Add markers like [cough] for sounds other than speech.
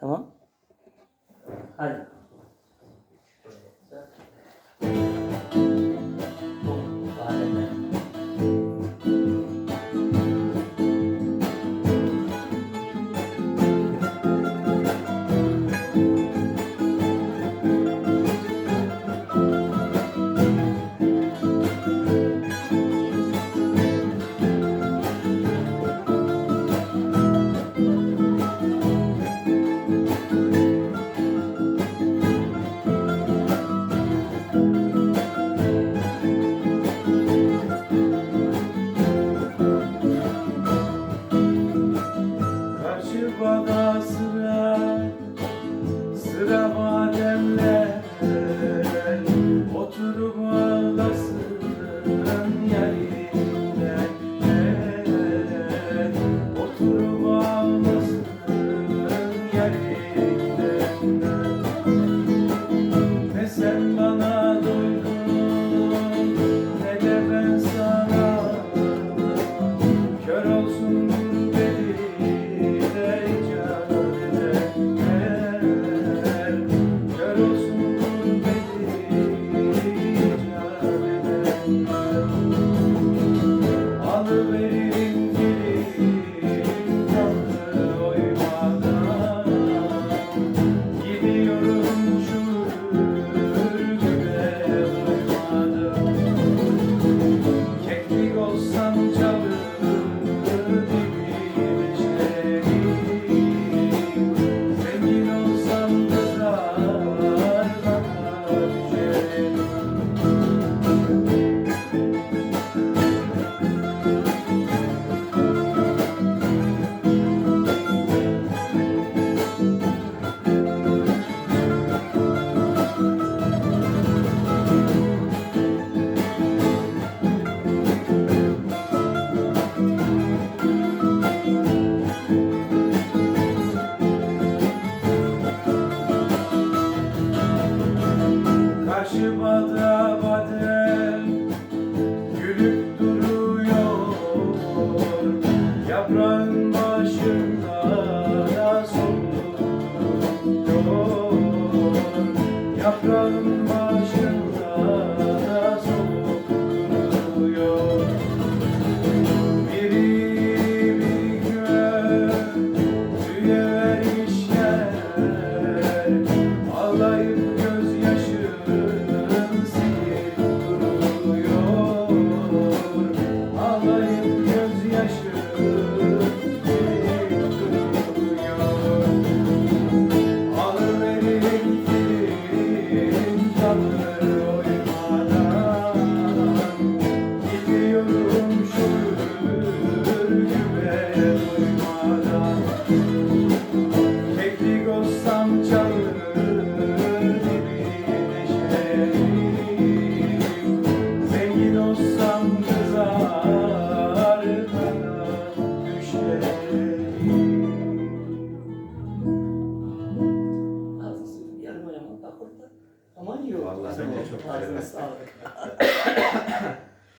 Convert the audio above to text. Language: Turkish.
Tamam. Hadi. Cerramos. from Vallahi çok güzel. Ağzına sağlık. [laughs]